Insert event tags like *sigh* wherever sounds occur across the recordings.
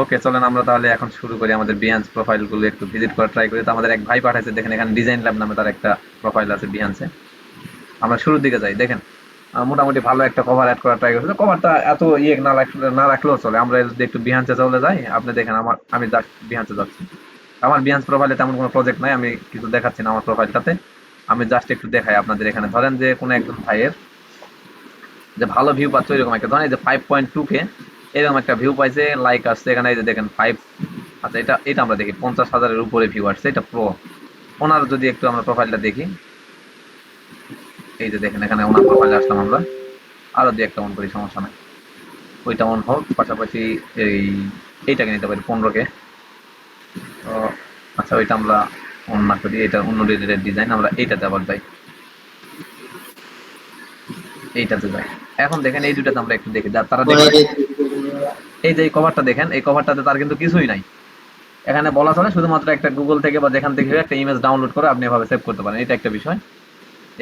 ওকে, চলেন আমরা তাহলে এখন শুরু করি আমাদের বিহান্স প্রোফাইলগুলো একটু ভিজিট করা ট্রাই করি। তো আমাদের এক ভাই পাঠাইছে, দেখেন এখানে ডিজাইন ল্যাব নামে তার একটা প্রোফাইল আছে বিহান্সে আমরা শুরুর দিকে যাই, দেখেন। মোটামুটি ভালো একটা কভার অ্যাড করা ট্রাই করছি। কভারটা এত ইয়ে না রাখলে না রাখলেও চলে। আমরা যদি একটু বিহান্সে চলে যাই, আপনি দেখেন আমার, আমি বিহান্সে যাচ্ছি। আমার বিহান্স প্রোফাইলে তেমন কোনো প্রজেক্ট নাই, আমি কিছু দেখাচ্ছি না আমার প্রোফাইলটাতে আমি জাস্ট একটু দেখাই আপনাদের এখানে। ধরেন যে কোনো একজন ভাইয়ের যে ভালো ভিউ পাচ্ছে এরকম একটা। ধরেন যে ফাইভ পয়েন্ট টু কে এরকম একটা ভিউ পাইছে লাইক আসছে এখানে, এই যে দেখেন ফাইভ আচ্ছা এটা এটা আমরা দেখি, পঞ্চাশ হাজারের উপরে ভিউ আসছে, এটা প্রো ওনার যদি একটু আমরা প্রোফাইলটা দেখি, এই যে দেখেন, এখানে ওনার প্রোফাইলে আসলাম আমরা। আরও দুই একটা অন করি, সমস্যা নাই। ওইটা অন হোক, পাশাপাশি এই, এইটাকে নিতে পারি পনেরো কে তো আচ্ছা ওইটা আমরা অন না করি, এটা অন্য রিলেটেড ডিজাইন আমরা এইটাতে আবার যাই। এইটাতে যাই। এখন দেখেন, এই দুটাতে আমরা একটু দেখি তারা দেখেন এই যে এই কভারটা দেখেন, এই কভারটাতে তার কিন্তু কিছুই নাই। এখানে বলা চলে শুধুমাত্র একটা গুগল থেকে বা যেখান থেকে একটা ইমেজ ডাউনলোড করে আপনি এভাবে সেভ করতে পারেন। এটা একটা বিষয়।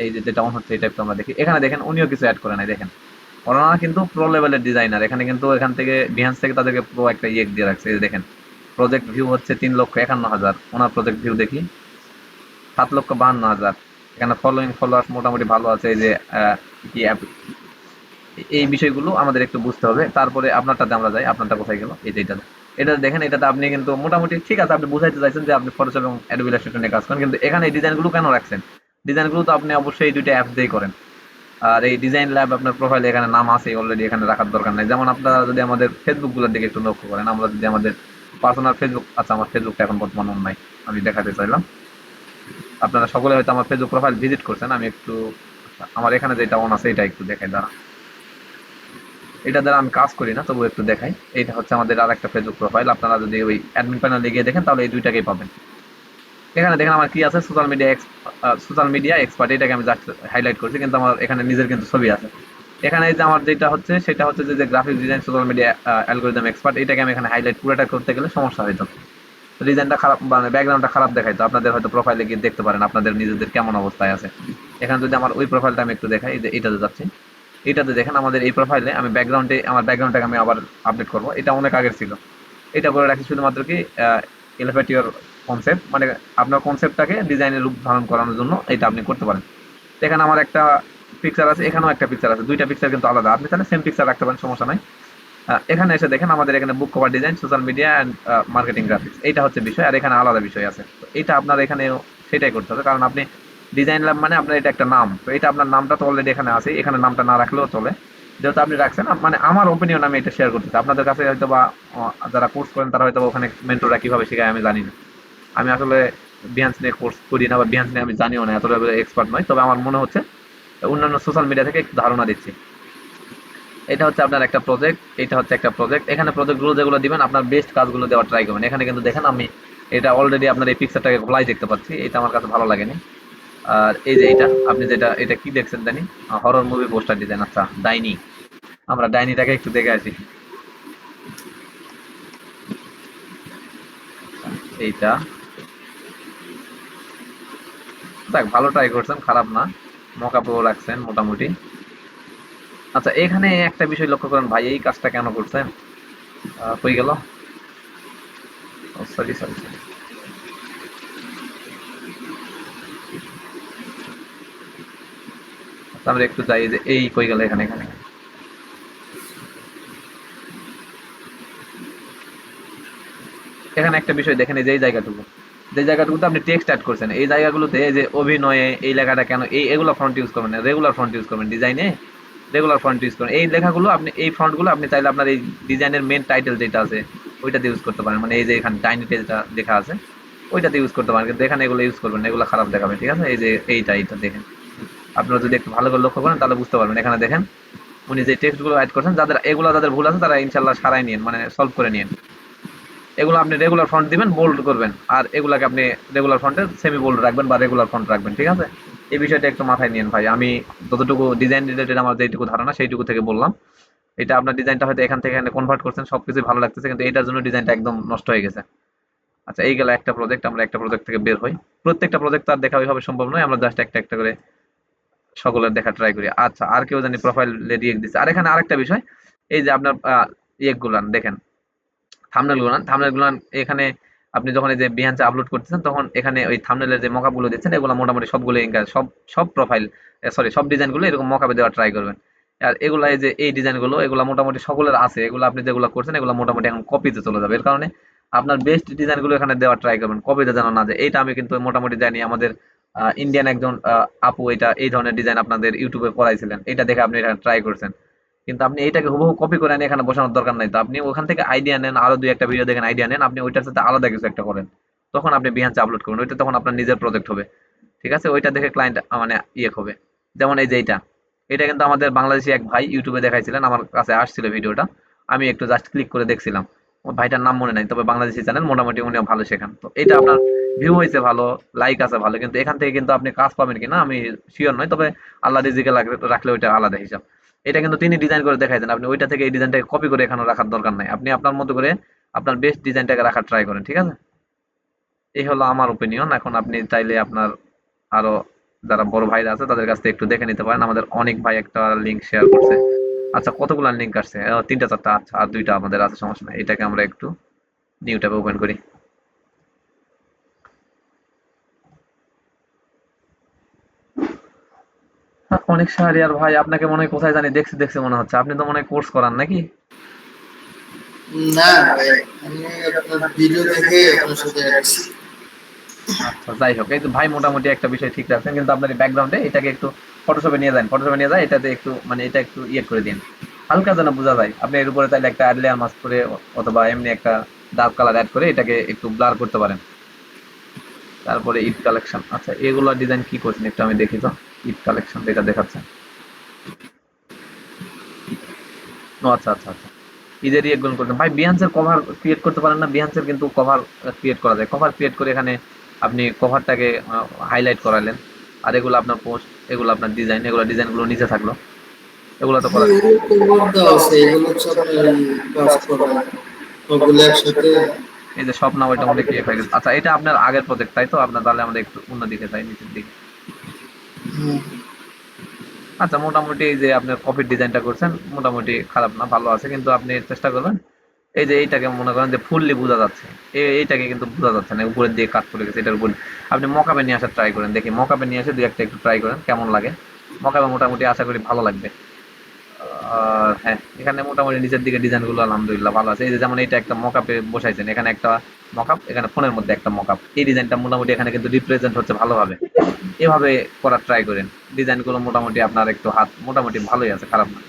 এই যে যেটা হচ্ছে এটা একটু আমরা দেখি। এখানে দেখেন, উনিও কিছু অ্যাড করে নাই, দেখেন। ওনারা কিন্তু প্রো লেভেলের ডিজাইনার এখানে কিন্তু এখান থেকে বিহান্স থেকে তাদেরকে প্রো একটা ইয়ে দিয়ে রাখছে। এই দেখেন প্রজেক্ট ভিউ হচ্ছে তিন লক্ষ একান্ন হাজার। ওনার প্রজেক্ট ভিউ দেখি। সাত লক্ষ বাহান্ন হাজার। এখানে ফলোইং ফলোয়ার্স মোটামুটি ভালো আছে। এই যে কি অ্যাপ এই বিষয়গুলো আমাদের একটু বুঝতে হবে। তারপরে আপনারটাতে আমরা যাই আপনারটা কোথায় গেল? এই যে এটা দেখেন এটাতে আপনি কিন্তু মোটামুটি ঠিক আছে আপনি বুঝাইতে চাইছেন যে আপনি ফটোশপ এবং অ্যাডোবি ইলাস্ট্রেটর কাজ করেন কিন্তু এখানে এই ডিজাইনগুলো কেন রাখছেন? ডিজাইনগুলো তো আপনি অবশ্যই দুইটা অ্যাপ দিয়েই করেন। আর এই ডিজাইন ল্যাব আপনার প্রোফাইলে এখানে নাম আছে অলরেডি এখানে রাখার দরকার নেই। যেমন আপনারা যদি আমাদের ফেসবুকগুলোর দিকে একটু লক্ষ্য করেন আমরা যদি আমাদের পার্সোনাল ফেসবুক আচ্ছা আমার ফেসবুকটা এখন বর্তমান নাই আমি দেখাতে চাইলাম। আপনারা সকলে হয়তো আমার ফেসবুক প্রোফাইল ভিজিট করছেন আমি একটু আচ্ছা, আমার এখানে যেটা অন আছে এটা একটু দেখাই দাঁড়া এটা দ্বারা আমি কাজ করি না, তবু একটু দেখাই। এটা হচ্ছে আমাদের আর একটা ফেসবুক প্রোফাইল আপনারা যদি ওই অ্যাডমিন প্যানেলে গিয়ে দেখেন, তাহলে এই দুইটাকেই পাবেন। এখানে দেখেন আমার কি আছে? Social media social media expert এটাকে আমি জাস্ট হাইলাইট করছি, কিন্তু আমার এখানে নিজের কিন্তু ছবি আছে। এখানে যে আমার যেটা হচ্ছে, সেটা হচ্ছে যে graphic design social media algorithm expert এটাকে আমি এখানে হাইলাইট পুরোটা করতে গেলে সমস্যা হইতো ডিজাইনটা খারাপ মানে ব্যাকগ্রাউন্ডটা খারাপ দেখাইতো। আপনাদের হয়তো প্রোফাইলে গিয়ে দেখতে পারেন, আপনাদের নিজেদের কেমন অবস্থায় আছে। এখানে যদি আমার ওই প্রোফাইলটা আমি একটু দেখাই যে এটাতে যাচ্ছি। এটাতে দেখেন আমাদের এই প্রোফাইলে আমি ব্যাকগ্রাউন্ডে আমার ব্যাকগ্রাউন্ডটাকে আমি আবার আপডেট করব। এটা অনেক আগের ছিল। এটা করে রাখি শুধুমাত্র কি ইউর কনসেপ্ট মানে আপনার কনসেপ্টটাকে ডিজাইনের রূপ ধারণ করানোর জন্য এটা আপনি করতে পারেন। এখানে আমার একটা পিকচার আছে, এখানেও একটা পিকচার আছে। দুইটা পিকচার কিন্তু আলাদা। আপনি তাহলে সেম পিকচার রাখতে পারেন, সমস্যা নাই। এখানে এসে দেখেন আমাদের এখানে book cover design social media and marketing graphics এটা হচ্ছে বিষয়, আর এখানে আলাদা বিষয় আছে। এটা আপনার এখানে সেটাই করতে হবে। কারণ আপনি ডিজাইন ল্যাব মানে আপনার এটা একটা নাম। তো এটা আপনার নামটা তো অলরেডি এখানে আছে, এখানে নামটা না রাখলেও চলে। যেহেতু আপনি রাখছেন মানে আমার ওপিনিয়ন আমি এটা শেয়ার করতেছি। আপনাদের কাছে হয়তো বা যারা কোর্স করেন, তারা হয়তো ওখানে মেন্টররা কীভাবে শেখায় আমি জানি না। আমি আসলে বিহান্স নিয়ে কোর্স করি না বা বিহান্স নিয়ে আমি জানিও না, এতটা এক্সপার্ট নয় তবে আমার মনে হচ্ছে, অন্যান্য সোশ্যাল মিডিয়া থেকে একটু ধারণা দিচ্ছি। এটা হচ্ছে আপনার একটা প্রজেক্ট এটা হচ্ছে একটা প্রজেক্ট এখানে প্রজেক্টগুলো যেগুলো দিবেন, আপনার বেস্ট কাজগুলো দেওয়ার ট্রাই করবেন। এখানে কিন্তু দেখেন আমি এটা অলরেডি আপনার এই পিকচারটাকে খোলাই দেখতে পাচ্ছি। এটা আমার কাছে ভালো লাগেনি। আর এই যে এটা, আপনি যেটা, এটা কি দেখছেন জানি? হরর মুভি পোস্টার ডিজাইন আচ্ছা ডাইনি। আমরা ডাইনিটাকে একটু দেখে আসি। এইটা। দেখ, ভালো ট্রাই করছেন, খারাপ না। মকাপও রাখছেন, মোটামুটি। আচ্ছা এখানে একটা বিষয় লক্ষ্য করেন, ভাই, এই কাজটা কেন করছেন? কই গেল? সরি সরি আমরা একটু যাই, যে এই কই গেল এখানে এখানে। এখানে একটা বিষয় দেখেন যে এই জায়গাটুকু। যে জায়গাটুকুতে আপনি টেক্সট অ্যাড করছেন, এই জায়গাগুলোতে যে অভিনয়ে, এই লেখাটা কেন, এই এগুলো ফ্রন্ট ইউজ করবেন রেগুলার ফ্রন্ট ইউজ করবেন ডিজাইনে রেগুলার ফ্রন্ট ইউজ করবেন। এই লেখাগুলো আপনি, এই ফ্রন্টগুলো আপনি চাইলে আপনার এই ডিজাইনের মেন টাইটেল যেটা আছে, ওইটাতে ইউজ করতে পারেন। মানে এই যে এখানে ডাইনিতে যেটা লেখা আছে, ওইটাতে ইউজ করতে পারেন। কিন্তু এখানে এগুলো ইউজ করবেন এগুলো খারাপ দেখাবে, ঠিক আছে? এই যে এইটা এইটা দেখেন। আপনারা যদি একটু ভালো করে লক্ষ্য করেন, তাহলে বুঝতে পারবেন। এখানে দেখেন, উনি যে টেক্সটগুলো অ্যাড করছেন, যাদের এগুলো যাদের ভুল আছে, তারা ইনশাল্লাহ সারাই নিন মানে সলভ করে নিন এগুলো আপনি রেগুলার ফন্ট দিবেন বোল্ড করবেন, আর এগুলাকে আপনি রেগুলার ফন্টে সেমি বোল্ড রাখবেন বা রেগুলার ফন্ট রাখবেন, ঠিক আছে? এই বিষয়টা একটু মাথায় নিন ভাই। আমি যতটুকু ডিজাইন রিলেটেড আমার যেটুকু ধারণা, সেইটুকু থেকে বললাম। এটা আপনার ডিজাইনটা হয়তো এখান থেকে এখানে কনভার্ট করছেন সবকিছু ভালো লাগতেছে, কিন্তু এটার জন্য ডিজাইনটা একদম নষ্ট হয়ে গেছে। আচ্ছা এই গেল একটা প্রজেক্ট আমরা একটা প্রজেক্ট থেকে বের হই। প্রত্যেকটা প্রজেক্ট আর দেখা ওইভাবে সম্ভব নয়, আমরা জাস্ট একটা একটা করে সকলের দেখা ট্রাই করি। আচ্ছা আর কেউ জানি প্রোফাইল রিয়েক্ট দিচ্ছে আর এখানে আরেকটা বিষয়, এই যে আপনার ইয়ে গুলান, দেখেন। থাম্বনেলগুলো থাম্বনেলগুলো এখানে আপনি যখন এই যে বিহান্সে আপলোড করতেছেন, তখন এখানে ওই থাম্বনেলের যে মকআপগুলো দিচ্ছেন, এগুলো মোটামুটি সবগুলো সব সব প্রোফাইল সরি সব ডিজাইনগুলো এরকম মকআপে দেওয়ার ট্রাই করবেন। আর এগুলা এই যে, এই ডিজাইনগুলো, এগুলো মোটামুটি সকলের আছে, এগুলো আপনি যেগুলো করছেন, এগুলো মোটামুটি এখন কপিতে চলে যাবে। এর কারণে আপনার বেস্ট ডিজাইনগুলো এখানে দেওয়ার ট্রাই করবেন কপিতে যেন না যায়। এইটা আমি কিন্তু মোটামুটি জানি আমাদের ইন্ডিয়ান একজন আপু এটা, এই ধরনের ডিজাইন আপনাদের ইউটিউবে করাইছিলেন এটা দেখে আপনি এটা ট্রাই করছেন। কিন্তু আপনি এটাকে হুবহু কপি করে এখানে বসানোর দরকার নাই। তো আপনি ওখান থেকে আইডিয়া নেন, আরও দুই একটা ভিডিও দেখেন আইডিয়া নেন, আপনি ওইটার সাথে আলাদা কিছু একটা করেন। তখন আপনি বিহান্সে আপলোড করুন ওইটা তখন আপনার নিজের প্রজেক্ট হবে। ঠিক আছে? ওইটা দেখে ক্লায়েন্ট মানে ইয়ে হবে যেমন এই যে এইটা। এটা কিন্তু আমাদের বাংলাদেশি এক ভাই ইউটিউবে দেখাইছিলেন, আমার কাছে আসছিল ভিডিওটা আমি একটু জাস্ট ক্লিক করে দেখছিলাম। ভাইটার নাম মনে নাই, তবে বাংলাদেশি চ্যানেল মোটামুটি উনিও ভালো শেখান। তো এটা আপনার ভিউ হয়েছে ভালো লাইক আছে ভালো, কিন্তু এখান থেকে কিন্তু আপনি কাজ পাবেন কিনা আমি শিওর নয় তবে আল্লাহ রিজিকে রাখলে ওইটা আলাদা হিসাব। এটা কিন্তু তিনি ডিজাইন করে দেখাইছেন, আপনি ওইটা থেকে এই ডিজাইনটাকে কপি করে এখানে রাখার দরকার নাই। আপনি আপনার মতো করে আপনার বেস্ট ডিজাইনটাকে রাখার ট্রাই করেন, ঠিক আছে? এই হলো আমার ওপিনিয়ন এখন আপনি চাইলে আপনার আরও যারা বড় ভাইরা আছে, তাদের কাছ থেকে একটু দেখে নিতে পারেন। আমাদের অনেক ভাই একটা লিঙ্ক শেয়ার করছে। আচ্ছা কতগুলো লিঙ্ক আসছে? তিনটা, চারটা আচ্ছা আর দুইটা আমাদের আছে, সমস্যা নাই। এটাকে আমরা একটু নিউ ট্যাবে ওপেন করি। অনেক শাহরিয়ার ভাই আপনাকে মনে হয় কোথায় জানি দেখছি দেখছি মনে হচ্ছে। আপনি তো মনে হয় কোর্স করান নাকি? না ভাই আমি আপনার ভিডিও দেখে আপনার সাথে আসছি। আচ্ছা যাই হোক এই তো ভাই মোটামুটি একটা বিষয় ঠিক রাখছেন কিন্তু আপনার ব্যাকগ্রাউন্ডে এটাকে একটু ফটোশপে নিয়ে যান। ফটোশপে নিয়ে যায় এটাতে একটু মানে এটা একটু ইয়ে করে দিন। হালকা যেন বোঝা যায় আপনি এর উপরে তাহলে একটা অ্যাডলেয়ার মাস্ক করে অথবা এমনি একটা ডার্ক কালার অ্যাড করে এটাকে একটু ব্লার করতে পারেন। তারপরে ঈদ কালেকশন আচ্ছা এগুলো ডিজাইন কি করছেন একটু আমি দেখি তো। ঈদ কালেকশন এটা দেখাচ্ছে। ও আচ্ছা আচ্ছা আচ্ছা। ঈদের ইয়ে গুলো করতেন ভাই বিহান্সের কভার ক্রিয়েট করতে পারেন না। বিহান্সের কিন্তু কভার ক্রিয়েট করা যায়। কভার ক্রিয়েট করে এখানে আপনি কভারটাকে হাইলাইট করালেন। আর এগুলো আপনার পোস্ট এগুলো আপনার ডিজাইন এগুলো ডিজাইনগুলো নিচে থাকল। এগুলো তো করা এই যে স্বপ্ন ওইটা মধ্যে ক্রিয়েট হয়ে গেছে। আচ্ছা এটা আপনার আগের প্রজেক্ট তাই তো? আপনার তাহলে আমাদের একটু অন্যদিকে যাই নিচের দিকে। আচ্ছা মোটামুটি এই যে আপনার কপির ডিজাইনটা করছেন, মোটামুটি খারাপ না, ভালো আছে, কিন্তু আপনি চেষ্টা করবেন। এই যে এইটাকে মনে করেন যে ফুললি বোঝা যাচ্ছে। এই এইটাকে কিন্তু বোঝা যাচ্ছে না উপরের দিয়ে কাট করে গেছে, এটার উপর আপনি মকাপে নিয়ে আসার ট্রাই করেন। দেখি মকাপে নিয়ে এসে দুই একটা একটু ট্রাই করেন, কেমন লাগে? মকাপে মোটামুটি আশা করি ভালো লাগবে। আর হ্যাঁ এখানে মোটামুটি নিচের দিকে ডিজাইনগুলো আলহামদুলিল্লাহ ভালো আছে। এই যে যেমন এটা একটা মকআপে বসাইছেন, এখানে একটা মকআপ এখানে ফোনের মধ্যে একটা মকআপ এই ডিজাইনটা মোটামুটি এখানে কিন্তু রিপ্রেজেন্ট হচ্ছে ভালোভাবে। এভাবে করার ট্রাই করেন। ডিজাইনগুলো মোটামুটি আপনার একটু হাত মোটামুটি ভালোই আছে খারাপ না।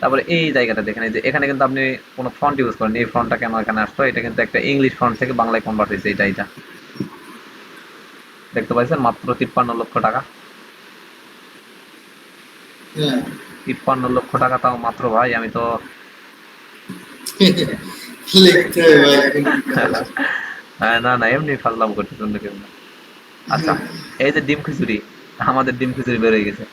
তারপরে এই জায়গাটা দেখেন এই যে এখানে কিন্তু আপনি কোনো ফন্ট ইউজ করেন এই ফন্টটা কেন এখানে আসতো এটা কিন্তু একটা ইংলিশ ফন্ট থেকে বাংলায় কনভার্ট হয়েছে এটা এটা দেখতে পাচ্ছেন মাত্র তিপ্পান্ন লক্ষ টাকা। হ্যাঁ। তিপ্পান্ন লক্ষ টাকা তাও মাত্র ভাই আমি তো *laughs* ভাই না না এমনি অন্য কেউ না আচ্ছা এই যে ডিম খিচুড়ি আমাদের ডিম খিচুড়ি গেছে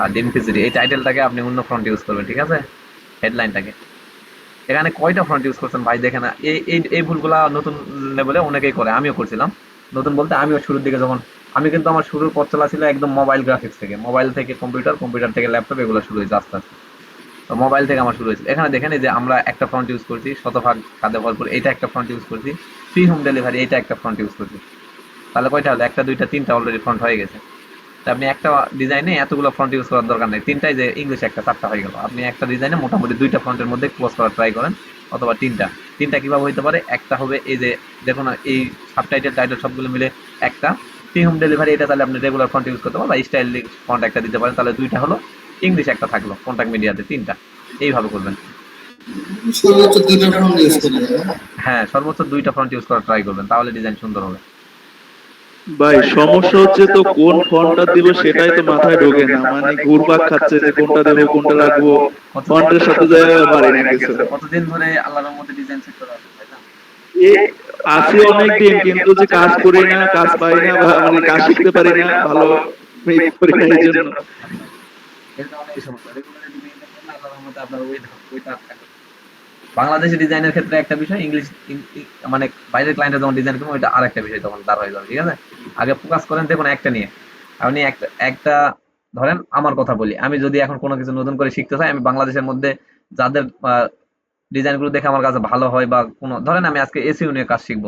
আর ডিম খিচুড়ি এই টাইটেলটাকে আপনি অন্য ফ্রন্ট ইউজ করবেন, ঠিক আছে? হেডলাইনটাকে এখানে কয়টা ফ্রন্ট ইউজ করছেন ভাই? দেখেন না এই এই এই ভুলগুলা নতুন লেভেলে অনেকেই করে, আমিও করছিলাম। নতুন বলতে আমিও শুরুর দিকে যখন, আমি কিন্তু আমার শুরুর পথ চলা ছিল একদম মোবাইল গ্রাফিক্স থেকে। মোবাইল থেকে কম্পিউটার কম্পিউটার থেকে ল্যাপটপ এগুলো শুরু হয়েছে আস্তে আস্তে। মোবাইল থেকে আমার শুরু হয়েছিল। এখানে দেখেন যে আমরা একটা ফ্রন্ট ইউজ করছি, শতভাগ খাদ্য ভরপুর এটা একটা ফ্রন্ট ইউজ করছি ফ্রি হোম ডেলিভারি এটা একটা ফ্রন্ট ইউজ করছি। তাহলে কয়টা হলো? একটা, দুইটা, তিনটা অলরেডি ফ্রন্ট হয়ে গেছে। তা আপনি একটা ডিজাইনে এতগুলো ফ্রন্ট ইউজ করার দরকার নেই। তিনটাই যে ইংলিশ একটা, চারটা হয়ে গেল। আপনি একটা ডিজাইনে মোটামুটি দুইটা ফ্রন্টের মধ্যে ক্লোজ করার ট্রাই করেন, অথবা তিনটা। তিনটা কীভাবে হইতে পারে? একটা হবে এই যে, দেখুন, এই সাবটাইটেল টাইটেল সবগুলো মিলে একটা। ফ্রি হোম ডেলিভারি এটা তাহলে আপনি রেগুলার ফ্রন্ট ইউজ করতে পারেন বা স্টাইল ফ্রন্ট একটা দিতে পারেন। তাহলে দুইটা হলো ইংলিশ একটা থাকল কন্ট্যাক্ট মিডিয়াতে তিনটা। এইভাবে করবেন। করা হ্যাঁ? হ্যাঁ সর্বোচ্চ দুইটা ফ্রন্ট ইউজ করার ট্রাই করবেন তাহলে ডিজাইন সুন্দর হবে। ভাই সমস্যা হচ্ছে তো কোন ফন্টটা দিব সেটাই তো মাথায় ঢোকে না। মানে ঘুরপাক খাচ্ছে যে কোনটা দেবো কোনটা রাখব। ফন্টের সাথে যায় পারি না কিছু কতদিন ধরে আল্লাহর মধ্যে ডিজাইন সেট করা আছে না? আসি অনেক দিন কিন্তু যে কাজ করি না কাজ পাই না মানে কাজ শিখতে পারি না ভালো করি না এই জন্য। এর কারণে এই সমস্যা রেগুলার ডিজাইন করলে আল্লাহর মধ্যে আপনার ওই ওইটা থাকে। বাংলাদেশি ডিজাইনের ক্ষেত্রে একটা বিষয় ইংলিশ মানে বাইরের ক্লায়েন্টের যখন ডিজাইন করব, ওইটা আরেকটা বিষয় তখন দাঁড় হয়ে যাবে, ঠিক আছে? আগে ফোকাস করেন দেখুন একটা নিয়ে। আপনি একটা একটা, ধরেন আমার কথা বলি, আমি যদি এখন কোনো কিছু নতুন করে শিখতে চাই, আমি বাংলাদেশের মধ্যে যাদের ডিজাইনগুলো দেখে আমার কাছে ভালো হয় বা কোনো, ধরেন আমি আজকে এসিও নিয়ে কাজ শিখব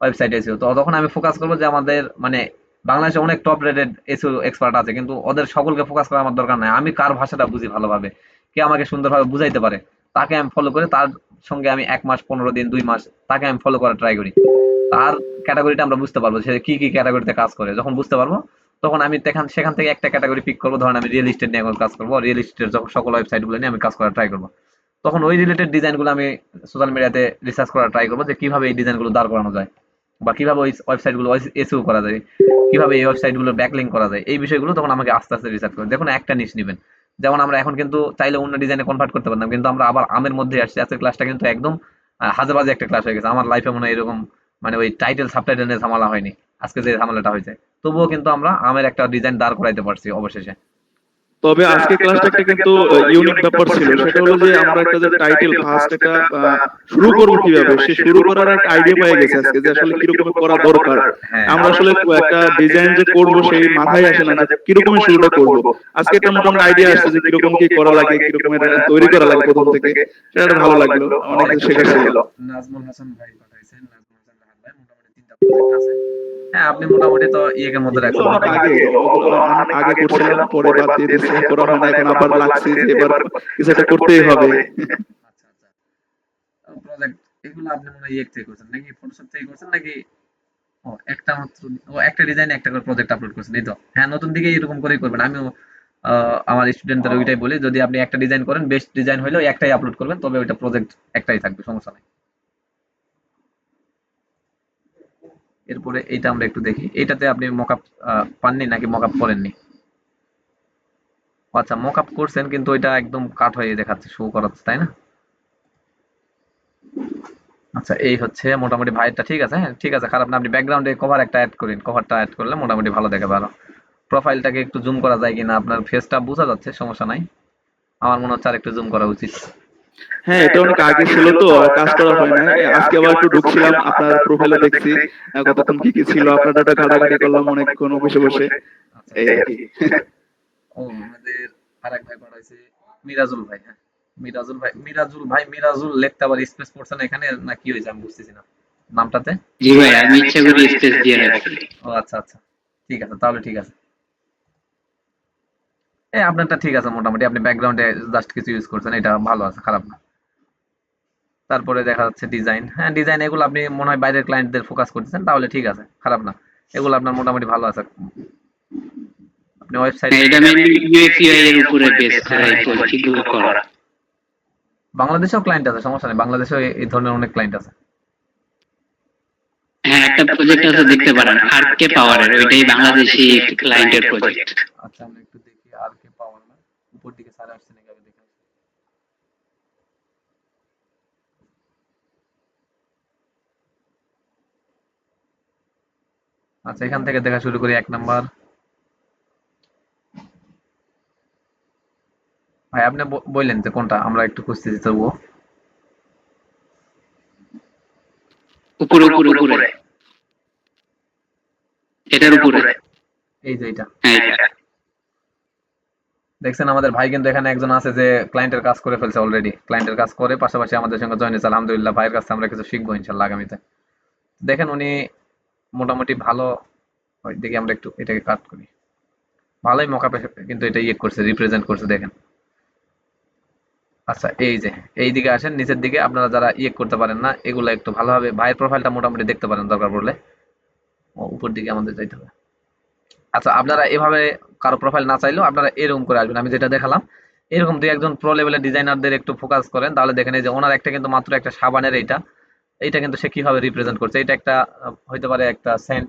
ওয়েবসাইট এসিও তো তখন আমি ফোকাস করব যে আমাদের মানে বাংলাদেশে অনেক টপ রেটেড এসিও এক্সপার্ট আছে, কিন্তু ওদের সকলকে ফোকাস করা আমার দরকার নাই। আমি কার ভাষাটা বুঝি ভালোভাবে? কে আমাকে সুন্দরভাবে বুঝাইতে পারে? তাকে আমি ফলো করে তার সঙ্গে আমি এক মাস, পনেরো দিন, দুই মাস, তাকে আমি ফলো করার ট্রাই করি। তার ক্যাটাগরিটা আমরা বুঝতে পারব সে কি কি ক্যাটাগরিতে কাজ করে। যখন বুঝতে পারব, তখন আমি সেখান থেকে একটা ক্যাটাগরি পিক করব। ধরেন আমি রিয়েল ইস্টেট নিয়ে কাজ করব। রিয়েল এস্টেটের সকল ওয়েবসাইটগুলো নিয়ে আমি কাজ করার ট্রাই করব, তখন ওই রিলেটেড ডিজাইনগুলো আমি সোশ্যাল মিডিয়াতে রিসার্চ করার ট্রাই করব যে কীভাবে এই ডিজাইনগুলো দাঁড় করানো যায়। বা কীভাবে ওই ওয়েবসাইটগুলো এসিও করা যায়, কীভাবে এই ওয়েবসাইটগুলো ব্যাকলিং করা যায়, এই বিষয়গুলো তখন আমাকে আস্তে আস্তে রিসার্চ করে। দেখুন, একটা নিশ নেবেন। যেমন আমরা এখন কিন্তু চাইলে অন্য ডিজাইনে কনভার্ট করতে পারতাম, কিন্তু আমরা আবার আমের মধ্যে আসছি। আজকের ক্লাসটা কিন্তু একদম হাজার বাজে একটা ক্লাস হয়ে গেছে। আমার লাইফে মনে হয় এরকম মানে ওই টাইটেল সাবটাইটেল নিয়ে ঝামেলা হয়নি। আজকে যে ঝামেলাটা হয়েছে। তবুও কিন্তু আমরা আমের একটা ডিজাইন দাঁড় করাইতে পারছি অবশেষে। তবে আজকে ক্লাসটা একটা কিন্তু ইউনিক ব্যাপার ছিল। সেটা হলো যে আমরা একটা যে টাইটেল ফার্স্ট একটা শুরু করব কীভাবে সে শুরু করার একটা আইডিয়া পেয়ে গেছে আজকে। যে আসলে কীরকম করা দরকার? হ্যাঁ আমরা আসলে একটা ডিজাইন যে করব সেই মাথায় আসে না যে কীরকম শুরুটা করব? আজকে একটা মোটামুটি আইডিয়া আসছে যে কীরকম কি করা লাগে কীরকম এটা তৈরি করা লাগে প্রথম থেকে। সেটা ভালো লাগল অনেক কিছু শেখা ছিল। নাজমুল হাসান ভাই পাঠাইছেন নাজমুল হাসান রাহাত ভাই মোটামুটি তিনটা প্রজেক্ট আছে হ্যাঁ আপনি মোটামুটি তো ইয়ের মধ্যে রাখছেন আগে ওগুলো অনেক আগে করছিলাম পরে বাদ দিয়ে দিয়েছি করা এখন আবার লাগছে এবার কিছু একটা করতেই হবে। আচ্ছা আচ্ছা। প্রজেক্ট এগুলো আপনি মনে হয় ইয়ে থেকে করছেন নাকি? ফটোশপ থেকে করছেন নাকি? ও একটা মাত্র ও একটা ডিজাইন একটা করে প্রজেক্ট আপলোড করছেন এই তো। হ্যাঁ নতুন দিকে এরকম করেই করবেন। আমিও আহ, আমার স্টুডেন্টদের ওইটাই বলি যদি আপনি একটা ডিজাইন করেন বেস্ট ডিজাইন হলেও একটাই আপলোড করবেন তবে ওইটা প্রজেক্ট একটাই থাকবে সমস্যা নাই। এরপরে এইটা আমরা একটু দেখি। এইটাতে আপনি মকআপ পাননি নাকি মকআপ করেননি? আচ্ছা মকআপ করছেন কিন্তু ওইটা একদম কাট হয়ে দেখাচ্ছে শো করাচ্ছে, তাই না? আচ্ছা এই হচ্ছে মোটামুটি ভাইটা, ঠিক আছে হ্যাঁ ঠিক আছে, খারাপ না, আপনি ব্যাকগ্রাউন্ডে কভার একটা অ্যাড করেন কভারটা অ্যাড করলে মোটামুটি ভালো দেখাবে আরও। প্রোফাইলটাকে একটু জুম করা যায় কিনা, আপনার ফেসটা বোঝা যাচ্ছে, সমস্যা নাই। আমার মনে হচ্ছে আর একটু জুম করা উচিত। হ্যাঁ এটা অনেক আগে ছিল তো কাজ করা হয় না আজকে আবার একটু ঢুকছিলাম আপনার প্রোফাইলে দেখছি কতক্ষণ কি কি ছিল আপনার ডাটা ঘাটাঘাটি করলাম অনেকক্ষণ বসে বসে। এই আর কি। আমাদের আরেক ভাই পাঠাইছে মিরাজুল ভাই হ্যাঁ। মিরাজুল ভাই মিরাজুল ভাই মিরাজুল লিখতে আবার স্পেস পড়ছে না এখানে না কি হয়েছে আমি বুঝতেছি না। নামটাতে? জি ভাই আমি ইচ্ছা করে স্পেস দিয়ে রাখছি ও আচ্ছা আচ্ছা। ঠিক আছে তাহলে ঠিক আছে। এই আপনারটা ঠিক আছে মোটামুটি। আপনি ব্যাকগ্রাউন্ডে জাস্ট কিছু ইউজ করছেন এটা ভালো আছে খারাপ না। তারপরে দেখা যাচ্ছে ডিজাইন হ্যাঁ ডিজাইন এগুলো আপনি মনে হয় বাইরের ক্লায়েন্টদের ফোকাস করতেছেন তাহলে ঠিক আছে খারাপ না। এগুলো আপনার মোটামুটি ভালো আছে। আপনি ওয়েবসাইট এটা মেনলি ইউএক্স এর উপরে বেস করাই বলছি গুলো করা। বাংলাদেশেও ক্লায়েন্ট আছে সমস্যা নেই বাংলাদেশেও এই- এই ধরনের অনেক ক্লায়েন্ট আছে। হ্যাঁ একটা প্রজেক্ট আছে দেখতে পারেন আর কে পাওয়ারের ওইটাই বাংলাদেশি ক্লায়েন্টের প্রজেক্ট আচ্ছা আমরা একটু দেখি আর কে পাওয়ার না। উপর দিকে স্যার আসছে নাকি আগে দেখে। আচ্ছা এখান থেকে দেখা শুরু করি এক নাম্বার। ভাই আপনি বললেন যে কোনটা আমরা একটু খুঁজতেছি তবুও। উপরে উপরে উপরে। এটার উপরে। এই যে এটা। হ্যাঁ এটা। দেখছেন আমাদের ভাই কিন্তু এখানে একজন আছে যে ক্লায়েন্টের কাজ করে ফেলছে অলরেডি ক্লায়েন্টের কাজ করে পাশাপাশি আমাদের সঙ্গে জয়েন হয়েছে। আলহামদুলিল্লাহ, ভাইয়ের কাছে আমরা কিছু শিখব ইনশাল্লাহ আগামীতে। দেখেন উনি মোটামুটি ভালো। দিকে আমরা একটু এটাকে কাট করি। ভালোই মকাপে কিন্তু এটা ইয়ে করছে রিপ্রেজেন্ট করছে, দেখেন। আচ্ছা এই যে, এই দিকে আসেন, নিচের দিকে। আপনারা যারা ইয়ে করতে পারেন না, এগুলো একটু ভালোভাবে ভাইয়ের প্রোফাইলটা মোটামুটি দেখতে পারেন দরকার পড়লে। উপর দিকে আমাদের যাইতে হবে। আচ্ছা আপনারা এভাবে কারও প্রোফাইল না চাইলেও আপনারা এরকম করে আসবেন। আমি যেটা দেখালাম, এরকম দুই একজন প্রো লেভেলের ডিজাইনারদের একটু ফোকাস করেন, তাহলে দেখেন এই যে ওনার একটা কিন্তু মাত্র একটা সাবানের এইটা এইটা কিন্তু সে কীভাবে রিপ্রেজেন্ট করছে? এটা একটা হইতে পারে একটা সেন্ট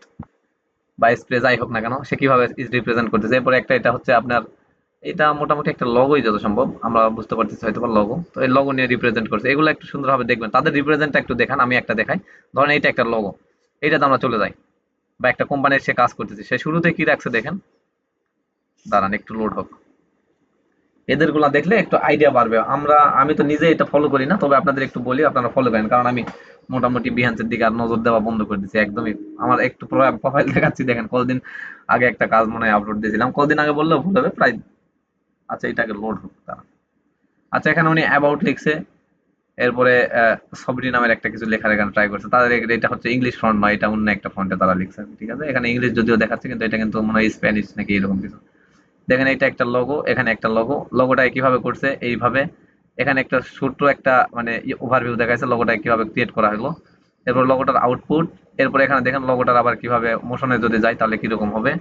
বা স্প্রে যাই হোক না কেন, সে কীভাবে রিপ্রেজেন্ট করতেছে? এরপরে একটা এটা হচ্ছে আপনার, এটা মোটামুটি একটা লগোই যত সম্ভব, আমরা বুঝতে পারতেছি হয়তো বা লগো তো এই লগো নিয়ে রিপ্রেজেন্ট করছে। এগুলো একটু সুন্দরভাবে দেখবেন। তাদের রিপ্রেজেন্টটা একটু দেখান, আমি একটা দেখাই। ধরেন এইটা একটা লগো এইটাতে আমরা চলে যাই। বা একটা কোম্পানির সে কাজ করতেছে, সে শুরুতে কি রাখছে দেখেন? দাঁড়ান, একটু লোড হোক। এদেরগুলা দেখলে একটু আইডিয়া বাড়বে। আমরা, আমি তো নিজে এটা ফলো করি না, তবে আপনাদের একটু বলি, আপনারা ফলো করেন। কারণ আমি মোটামুটি বিহান্সের দিকে আর নজর দেওয়া বন্ধ করে দিচ্ছি একদমই। আমার একটু প্রোফাইল দেখাচ্ছি, দেখেন কতদিন আগে একটা কাজ মনে হয় আপলোড দিয়েছিলাম। কতদিন আগে বললেও ভুল হবে, প্রায় আচ্ছা এটাকে লোড হোক, দাঁড়ান। আচ্ছা এখানে উনি অ্যাবাউট লিখছে এরপরে সবরি নামের একটা কিছু লেখার এখানে ট্রাই করছে। তাদের এটা হচ্ছে ইংলিশ ফন্ট নয়, এটা অন্য একটা ফন্টে তারা লিখছে, ঠিক আছে? এখানে ইংলিশ যদিও দেখাচ্ছে, কিন্তু এটা কিন্তু মনে হয় স্প্যানিশ নাকি এরকম কিছু। দেখেন, এটা একটা লোগো এখানে একটা লোগো লোগোটা কীভাবে করছে? এইভাবে। এখানে একটা ছোট্ট একটা মানে ওভারভিউ দেখাচ্ছে লোগোটা কীভাবে ক্রিয়েট করা হলো। এরপর লোগোটার আউটপুট এরপর এখানে দেখেন লোগোটার আবার কীভাবে মোশনে যদি যায়, তাহলে কীরকম হবে?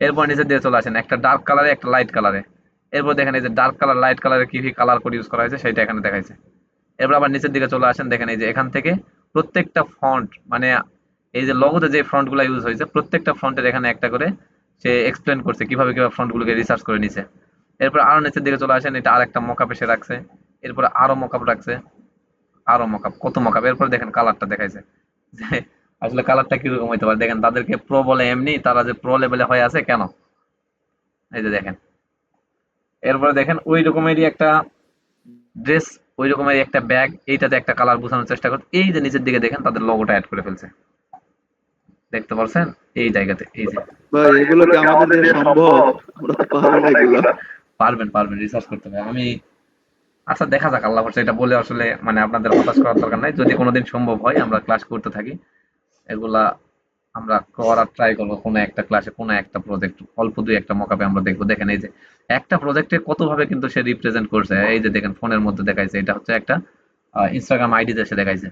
এরপর নিচে দিয়ে চলে আসেন, একটা ডার্ক কালারে একটা লাইট কালারে এরপর দেখেন এই যে ডার্ক কালার লাইট কালারে কি কি কালার কোড ইউজ করা হয়েছে সেটা এখানে দেখাইছে। এরপর আবার নিচের দিকে চলে আসেন, দেখেন এই যে এখান থেকে প্রত্যেকটা ফন্ট মানে এই যে লগোতে যে ফন্টগুলো ইউজ হয়েছে, প্রত্যেকটা ফন্টের এখানে একটা করে সে এক্সপ্লেন করছে, কীভাবে কীভাবে ফন্ট গুলোকে রিসার্চ করে নিছে। এরপর আরও নিচের দিকে চলে আসেন, এটা আরেকটা মকআপ এসে রাখছে, এরপর আরও মকআপ রাখছে, আরও মকআপ কত মকআপ এরপর দেখেন কালারটা দেখাইছে। যে আসলে কালারটা কীরকম হইতে পারে, দেখেন তাদেরকে প্রো বলে এমনি, তারা যে প্রো লেভেলে হয়ে আছে কেন? এই যে দেখেন এরপরে দেখেন ওই রকমেরই একটা ড্রেস ওই রকমেরই একটা ব্যাগ এইটাতে একটা কালার বোঝানোর চেষ্টা করছে। এই যে নিচের দিকে দেখেন তাদের লোগোটা অ্যাড করে ফেলছে। দেখতে পারছেন? এই জায়গাতে এই যে। ভাই এগুলো কি আমাদের সম্ভব? আমরা তো পারব না এগুলো। পারবেন পারবেন রিসার্চ করতে হবে। আমি আচ্ছা দেখা যাক আল্লাহ ভরসা এটা বলে আসলে মানে আপনাদের হতাশ করার দরকার নাই। যদি কোনোদিন সম্ভব হয় আমরা ক্লাস করতে থাকি। এগুলা আমরা করার ট্রাই করব, কোনো একটা ক্লাসে কোনো একটা প্রজেক্ট অল্প দুই একটা মকাপে আমরা দেখব। দেখেন এই যে, একটা প্রজেক্টে কতভাবে কিন্তু সে রিপ্রেজেন্ট করছে? এই যে দেখেন ফোনের মধ্যে দেখাইছে, এটা হচ্ছে একটা ইনস্টাগ্রাম আইডিতে সে দেখাইছে।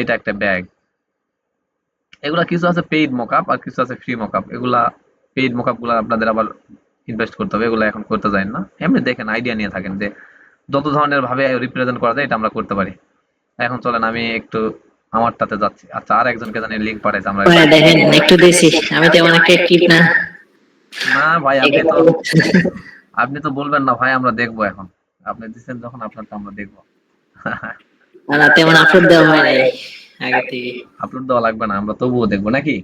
এটা একটা ব্যাগ এগুলা কিছু আছে পেইড মকআপ আর কিছু আছে ফ্রি মকআপ এগুলা পেইড মকআপগুলা আপনাদের আবার ইনভেস্ট করতে হবে, এগুলো এখন করতে যায় না। এমনি দেখেন আইডিয়া নিয়ে থাকেন যে, যত ধরনের ভাবে রিপ্রেজেন্ট করা যায়, এটা আমরা করতে পারি। এখন চলেন, আমি একটু আমারটাতে যাচ্ছি। আচ্ছা আর একজনকে জানি লিঙ্ক পাঠাইছে আমরা দেখেন একটু দিছি আমি তেমন একটা অ্যাক্টিভ *laughs* না। না ভাই আপনি তো আপনি তো বলবেন না ভাই আমরা দেখব এখন। আপনি দিচ্ছেন যখন আপনারটা আমরা দেখব। না তেমন আপলোড দেওয়া হয় নাই আগে থেকে। আপলোড দেওয়া লাগবে না আমরা তবুও দেখব নাকি?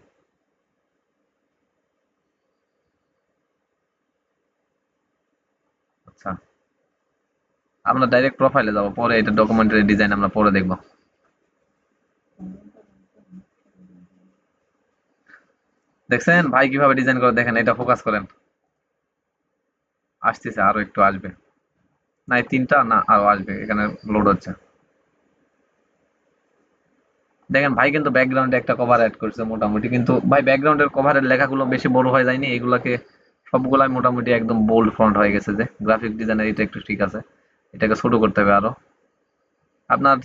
আচ্ছা। আমরা ডাইরেক্ট প্রোফাইলে যাব পরে এটা ডকুমেন্টারি ডিজাইন আমরা পরে দেখব। দেখছেন? ভাই কীভাবে ডিজাইন করে দেখেন, এটা ফোকাস করেন। আসতেছে, আরও একটু আসবে। না তিনটা না, আরও আসবে, এখানে লোড হচ্ছে। দেখেন, ভাই কিন্তু ব্যাকগ্রাউন্ডে একটা কভার অ্যাড করছে মোটামুটি, কিন্তু ভাই ব্যাকগ্রাউন্ডের কভারের লেখাগুলো বেশি বড় হয়ে যায়নি, এগুলাকে সবগুলাই মোটামুটি একদম বোল্ড ফ্রন্ট হয়ে গেছে যে গ্রাফিক ডিজাইনের এটা একটু ঠিক আছে। এটাকে ছোট করতে হবে আরও। আপনার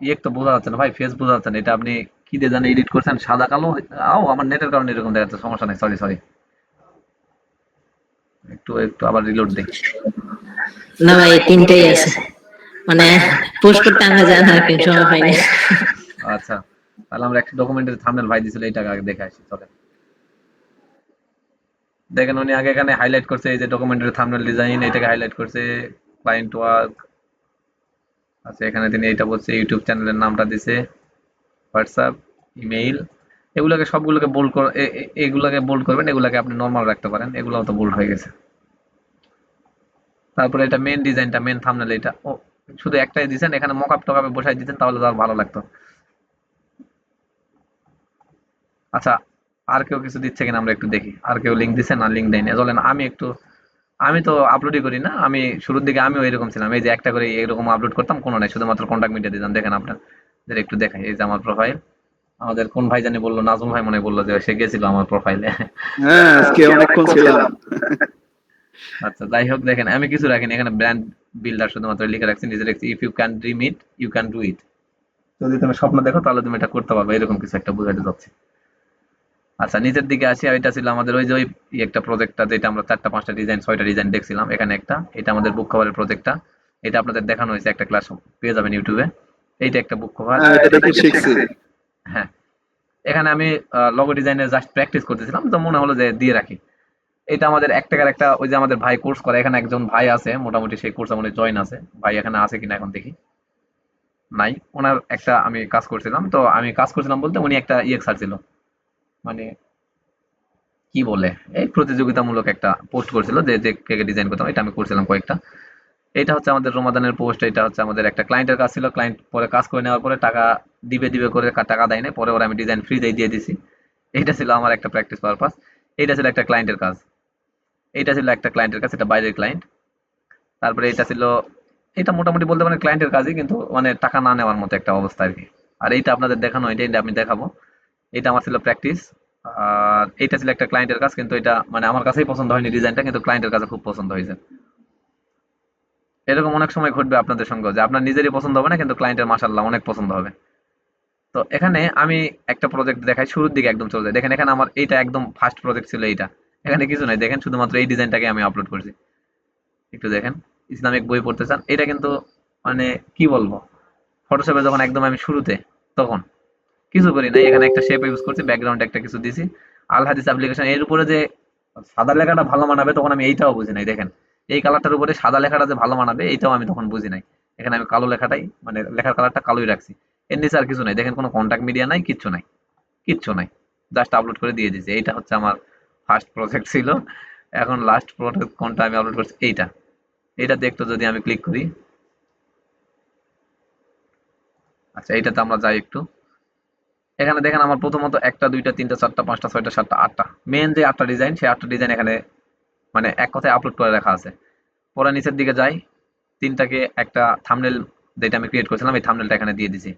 ইয়ে তো বোঝা যাচ্ছে না, ভাই ফেস বোঝা যাচ্ছে না, এটা আপনি কি দিয়ে জানে এডিট করছেন? সাদা কালো? ও আমার নেটের কারণে এরকম দেখাচ্ছে সমস্যা নেই সরি সরি একটু একটু আবার রিলোড দিই। না ভাই তিনটেই আছে। মানে পোস্ট করতে আমরা জানা কিন্তু সময় পাইনি আচ্ছা তাহলে আমরা একটা ডকুমেন্টের থাম্বনেল ভাই দিছিল এইটাকে আগে দেখে আসি চলে দেখেন উনি আগে এখানে হাইলাইট করছে এই যে ডকুমেন্টের থাম্বনেল ডিজাইন এটাকে হাইলাইট করছে ক্লায়েন্ট ওয়ার্ক আচ্ছা এখানে তিনি এটা বলছে ইউটিউব চ্যানেলের নামটা দিছে। হোয়াটসঅ্যাপ ইমেইল এগুলোকে সবগুলোকে বোল্ড কর এগুলোকে বোল্ড করবেন, এগুলোকে আপনি নর্মাল রাখতে পারেন, এগুলোও তো বোল্ড হয়ে গেছে। তারপরে এটা মেন ডিজাইনটা মেন থাম্বনেল এটা, ও, শুধু একটাই দিছেন, এখানে মকআপ টকআপে বসাই দিতেন, তাহলে তো আর ভালো লাগতো। আচ্ছা আর কেউ কিছু দিচ্ছে কিনা আমরা একটু দেখি, আর কেউ লিঙ্ক দিচ্ছে না লিঙ্ক দেয়নি। চলেন, আমি একটু, আমি তো আপলোডই করি না, আমি শুরুর দিকে আমিও এরকম ছিলাম, এই যে একটা করে এরকম আপলোড করতাম, কোনো নাই, শুধুমাত্র কন্টাক্ট মিডিয়া দিতাম দেখেন আপনাদের একটু দেখাই। এই যে আমার প্রোফাইল আমাদের কোন ভাই জানি বলল নাজমুল ভাই মনে বলল যে সে গেছিল আমার প্রোফাইলে হ্যাঁ আজকে অনেকক্ষণ ছিলাম। আচ্ছা যাই হোক দেখেন আমি কিছু রাখিনি। এখানে ব্র্যান্ড বিল্ডার শুধুমাত্র লিখে রাখছি নিজে রাখছি if you can dream it you can do it যদি তুমি স্বপ্ন দেখো তাহলে তুমি এটা করতে পারবে। এরকম কিছু একটা বোঝাতে যাচ্ছে আচ্ছা নিচের দিকে আসি। আর এটা ছিল আমাদের ওই যে ওই একটা প্রজেক্টটা যেটা আমরা চারটা পাঁচটা ডিজাইন ছয়টা ডিজাইন দেখছিলাম। এখানে একটা এটা আমাদের বুক কভারের প্রজেক্টটা এটা আপনাদের দেখানো হয়েছে একটা ক্লাস পেয়ে যাবেন ইউটিউবে এইটা একটা বুক কভার হ্যাঁ এটা দেখে শিখছি হ্যাঁ। এখানে আমি লগো ডিজাইনের জাস্ট প্র্যাকটিস করতেছিলাম তো মনে হলো যে দিয়ে রাখি। এটা আমাদের এক টাকার একটা ওই যে আমাদের ভাই কোর্স করে এখানে একজন ভাই আছে মোটামুটি সেই কোর্স আমাদের জয়েন আছে। ভাই এখানে আছে কিনা এখন দেখি। নাই ওনার একটা আমি কাজ করছিলাম তো আমি কাজ করছিলাম বলতে উনি একটা ইয়ে ছাড়ছিল মানে কি বলে? এই প্রতিযোগিতামূলক একটা পোস্ট করছিল যে যে কেকে ডিজাইন করতাম এটা আমি করছিলাম কয়েকটা। এটা হচ্ছে আমাদের রমাদানের পোস্ট এটা হচ্ছে আমাদের একটা ক্লায়েন্টের কাজ ছিল ক্লায়েন্ট পরে কাজ করে নেওয়ার পরে টাকা দিবে দিবে করে টাকা দেয় না পরে ওরা আমি ডিজাইন ফ্রিতেই দিয়ে দিছি। এটা ছিল আমার একটা প্র্যাকটিস পারপাস এটা ছিল একটা ক্লায়েন্টের কাজ। এটা ছিল একটা ক্লায়েন্টের কাজ, এটা বাইরের ক্লায়েন্ট তারপরে এটা ছিল, এটা মোটামুটি বলতে পারেন ক্লায়েন্টের কাজই, কিন্তু মানে টাকা না নেওয়ার মতো একটা অবস্থা আর কি। আর এইটা আপনাদের দেখানো, এটা এটা আমি দেখাবো। এটা আমার ছিল প্র্যাকটিস আর এইটা ছিল একটা ক্লায়েন্টের কাজ, কিন্তু এটা মানে আমার কাছেই পছন্দ হয়নি ডিজাইনটা কিন্তু ক্লায়েন্টের কাছে খুব পছন্দ হয়েছে। এরকম অনেক সময় ঘটবে আপনাদের সঙ্গে যে আপনার নিজেরই পছন্দ হবে না, কিন্তু ক্লায়েন্টের মাসাল্লাহ অনেক পছন্দ হবে। তো এখানে আমি একটা প্রজেক্ট দেখাই, শুরুর দিকে একদম চলে যায়। দেখেন এখানে আমার এইটা একদম ফার্স্ট প্রজেক্ট ছিল এইটা। এখানে কিছু নাই, দেখেন শুধুমাত্র এই ডিজাইনটাকে আমি আপলোড করছি। একটু দেখেন, ইসলামিক বই পড়তে চান, এটা কিন্তু মানে কি বলব? ফটোশপে যখন একদম আমি শুরুতে, তখন। কিছু করি নাই, এখানে একটা শেপ ইউজ করছি ব্যাকগ্রাউন্ড একটা কিছু দিছি। আল হাদিস অ্যাপ্লিকেশন এর উপরে যে সাদা লেখাটা ভালো মানাবে, তখন আমি এইটাও বুঝি নাই, দেখেন। এই কালারটার উপরে সাদা লেখাটা যে ভালো মানাবে, এইটাও আমি তখন বুঝি নাই। এখানে আমি কালো লেখাটাই মানে লেখার কালারটা কালোই রাখছি। এর নিচে আর কিছু নাই। দেখেন কোনো কন্ট্যাক্ট মিডিয়া নাই, কিচ্ছু নাই। কিচ্ছু নাই। জাস্ট আপলোড করে দিয়ে দিয়েছি। এইটা হচ্ছে আমার ফার্স্ট প্রজেক্ট ছিল। এখন লাস্ট প্রজেক্ট কোনটা আমি আপলোড করছি? এইটা। এইটা দেখতো যদি আমি ক্লিক করি। আচ্ছা এইটাতে আমরা যাই একটু। এখানে দেখেন আমার প্রথমত একটা, দুইটা, তিনটা, চারটা, পাঁচটা, ছয়টা, সাতটা, আটটা। মেন যে আটটা ডিজাইন সেই আটটা ডিজাইন এখানে মানে এক কথায় আপলোড করে রাখা আছে। পরে নিচের দিকে যাই তিনটাকে একটা থামনেল যেটা আমি ক্রিয়েট করেছিলাম এই থামনেলটা এখানে দিয়ে দিছি।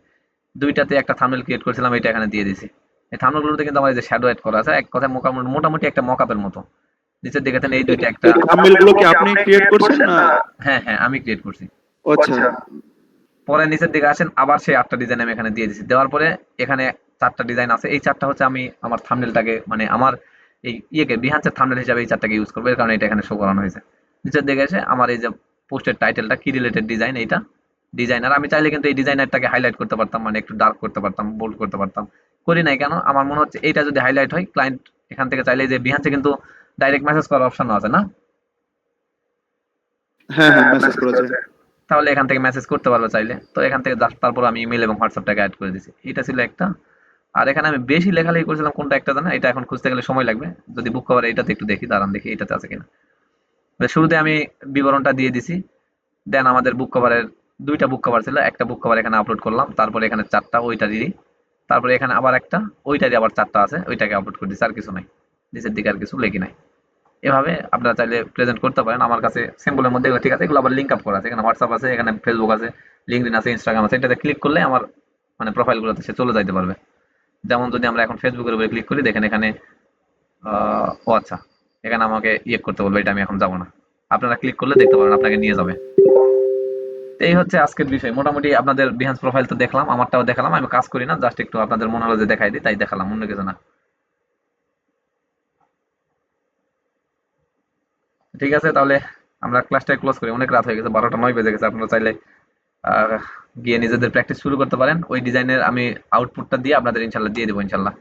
দুইটাতে একটা থামনেল ক্রিয়েট করেছিলাম এটা এখানে দিয়ে দিছি। এই থামনেলগুলোতে কিন্তু আমার যে শ্যাডো অ্যাড করা আছে এক কথায় মোটামুটি মোটামুটি একটা মকআপের মতো। নিচের দিকে এই দুইটা একটা এই থাম্বনেলগুলো কি আপনি ক্রিয়েট করছেন না? হ্যাঁ হ্যাঁ আমি ক্রিয়েট করছি। আচ্ছা। পরে নিচের দিকে আসেন আবার সেই আটটা ডিজাইন আমি এখানে দিয়ে দিচ্ছি দেওয়ার পরে এখানে চারটা ডিজাইন আছে। এই চারটা হচ্ছে আমি আমার থামনেলটাকে মানে আমার এই ইয়েকে বিহান্সের থামনেল হিসাবে এই চারটাকে ইউজ করব। এর কারণে এটা এখানে শো করানো হয়েছে। নিচের দিকে এসে আমার এই যে পোস্টের টাইটেলটা কি রিলেটেড ডিজাইন এইটা? ডিজাইনার আমি চাইলে কিন্তু এই ডিজাইনারটাকে হাইলাইট করতে পারতাম মানে একটু ডার্ক করতে পারতাম বোল্ড করতে পারতাম। করি নাই কেন? আমার মনে হচ্ছে এইটা যদি হাইলাইট হয় ক্লায়েন্ট এখান থেকে চাইলে যে বিহান্সে কিন্তু ডাইরেক্ট মেসেজ করার অপশন আছে না? হ্যাঁ হ্যাঁ মেসেজ তাহলে এখান থেকে মেসেজ করতে পারবে চাইলে। তো এখান থেকে জাস্ট তারপর আমি ইমেল এবং হোয়াটসঅ্যাপটাকে অ্যাড করে দিয়েছি এটা ছিল একটা আর এখানে আমি বেশি লেখালেখি করেছিলাম কোনটা একটা জানা এটা এখন খুঁজতে গেলে সময় লাগবে। যদি বুক কভার এটাতে একটু দেখি, দাঁড়ান দেখি এটাতে আছে কিনা। শুরুতে আমি বিবরণটা দিয়ে দিছি। দেন আমাদের বুক কভারের দুইটা বুক কভার ছিল, একটা বুক কভার এখানে আপলোড করলাম, তারপরে এখানে চারটা, ওইটা দিই। তারপরে এখানে আবার একটা, ওইটারই আবার চারটা আছে, ওইটাকে আপলোড করে দিচ্ছি আর কিছু নাই। নিচের দিকে আর কিছু লেখি নাই। এভাবে আপনারা চাইলে প্রেজেন্ট করতে পারেন। আমার কাছে সিম্বলের মধ্যে ঠিক আছে, এগুলো আবার লিঙ্ক আপ করা আছে। এখানে হোয়াটসঅ্যাপ আছে, এখানে ফেসবুক আছে লিঙ্কডিন আছে ইনস্টাগ্রাম আছে। এটাতে ক্লিক করলে আমার মানে প্রোফাইলগুলোতে সে চলে যাইতে পারবে। যেমন যদি আমরা এখন ফেসবুকের উপরে ক্লিক করি, দেখেন এখানে ও আচ্ছা এখানে আমাকে ইয়ে করতে বলবে, এটা আমি এখন যাব না। আপনারা ক্লিক করলে দেখতে পারেন, আপনাকে নিয়ে যাবে। এই হচ্ছে আজকের বিষয়। মোটামুটি আপনাদের বিহান্স প্রোফাইল তো দেখলাম, আমারটাও দেখালাম, আমি কাজ করি না জাস্ট একটু আপনাদের মনে হলো যে দেখাই দিই, তাই দেখালাম, অন্য কিছু না। ঠিক আছে, তাহলে আমরা ক্লাসটা ক্লোজ করি, অনেক রাত হয়ে গেছে, বারোটা নয় বেজে গেছে, আপনারা চাইলে গিয়ে নিজেদের প্র্যাকটিস শুরু করতে পারেন। ওই ডিজাইনের আমি আউটপুটটা দিয়ে আপনাদের ইনশাল্লাহ দিয়ে দেবো ইনশাল্লাহ।